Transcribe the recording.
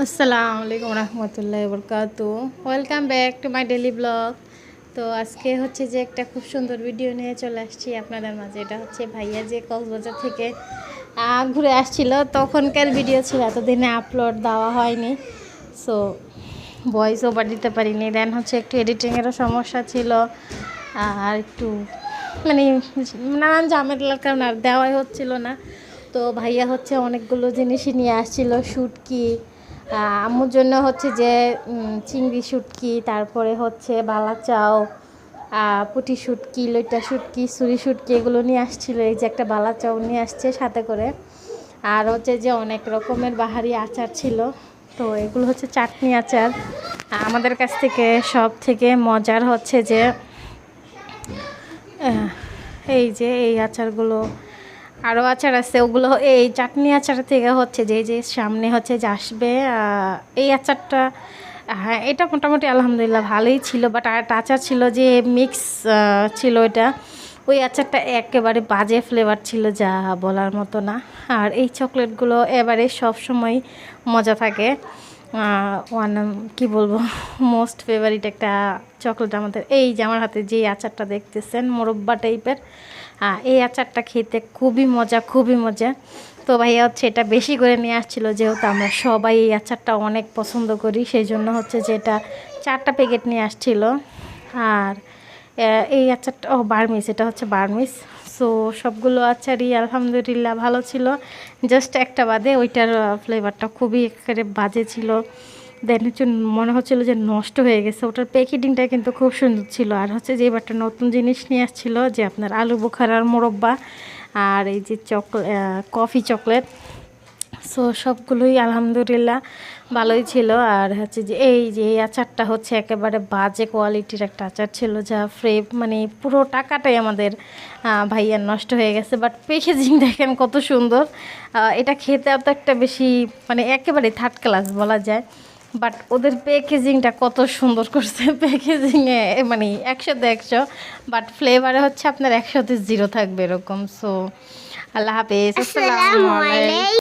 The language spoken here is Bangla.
আসসালামু আলাইকুম রহমতুল্লাহ বরকাত welcome back to my daily blog তো আজকে হচ্ছে যে একটা খুব সুন্দর ভিডিও নিয়ে চলে আসছি আপনাদের মাঝে। এটা হচ্ছে ভাইয়া যে কক্সবাজার থেকে ঘুরে আসছিল। তখনকার ভিডিও ছিল, এতদিনে আপলোড দেওয়া হয়নি। সো ভয়েস ওভার দিতে পারিনি। দেন হচ্ছে একটু এডিটিংয়েরও সমস্যা ছিল। আর একটু মানে নানান ঝামেলার কারণে আর দেওয়াই হচ্ছিল না। তো ভাইয়া হচ্ছে অনেকগুলো জিনিসই নিয়ে আসছিল। শুটকি আম্মুর জন্য হচ্ছে যে চিংড়ি শুটকি তারপরে হচ্ছে বালা চাও আহ, পুঁটি শুটকি লইটা শুটকি সুরি শুটকি এগুলো নিয়ে আসছিল। এই যে একটা বালা চাও নিয়ে আসছে সাথে করে। আর হচ্ছে যে অনেক রকমের বাহারি আচার ছিল। তো এগুলো হচ্ছে চাটনি আচার। আমাদের কাছ থেকে সব থেকে মজার হচ্ছে যে এই যে এই আচারগুলো আরও আচার আছে, ওগুলো এই চাটনি আচার থেকে হচ্ছে যে যে সামনে হচ্ছে যে আসবে এই আচারটা হ্যাঁ এটা মোটামুটি আলহামদুলিল্লাহ ভালোই ছিল বাট আর একটা আচার ছিল যে মিক্স ছিল এটা, ওই আচারটা একেবারে বাজে ফ্লেভার ছিল যা বলার মতো না, আর এই চকলেটগুলো এবারে সব সময় মজা থাকে ওয়ান কি বলব মোস্ট ফেভারিট একটা চকলেট আমাদের, এই যে আমার হাতে যে আচারটা দেখতেছেন, মোরব্বা টাইপের এই আচারটা খেতে খুবই মজা খুবই মজা। তো ভাইয়া হচ্ছে এটা বেশি করে নিয়ে আসছিল, যেহেতু আমরা সবাই এই আচারটা অনেক পছন্দ করি, সেই জন্য হচ্ছে যে এটা চারটা প্যাকেট নিয়ে আসছিল। আর এই আচারটা, ও বার্মিস এটা হচ্ছে বার্মিস সো সবগুলো আচারই আলহামদুলিল্লাহ ভালো ছিল। জাস্ট একটা বাদে ওইটার ফ্লেভারটা খুবই একেবারে বাজে ছিল। দেন হচ্ছে মনে হচ্ছিল যে নষ্ট হয়ে গেছে। ওটার প্যাকেটিংটা কিন্তু খুব সুন্দর ছিল। আর হচ্ছে যে এবারটা নতুন জিনিস নিয়ে আসছিল যে আপনার আলু বোখারার মোরব্বা আর এই যে চকলে কফি চকলেট। সো সবগুলোই আলহামদুলিল্লাহ ভালোই ছিল। আর হচ্ছে যে এই যে এই আচারটা হচ্ছে একেবারে বাজে কোয়ালিটির একটা আচার ছিল যা ফ্রে মানে পুরো টাকাটাই আমাদের ভাইয়ার নষ্ট হয়ে গেছে। বাট প্যাকেজিং দেখেন কত সুন্দর। এটা খেতে অত একটা বেশি মানে একেবারে থার্ড ক্লাস বলা যায়। বাট ওদের প্যাকেজিংটা কত সুন্দর করছে। প্যাকেজিংয়ে মানে একশোতে একশো বাট ফ্লেভারে হচ্ছে আপনার একশোতে জিরো থাকবে এরকম। সো আল্লাহ হাফেজ আসসালামু আলাইকুম।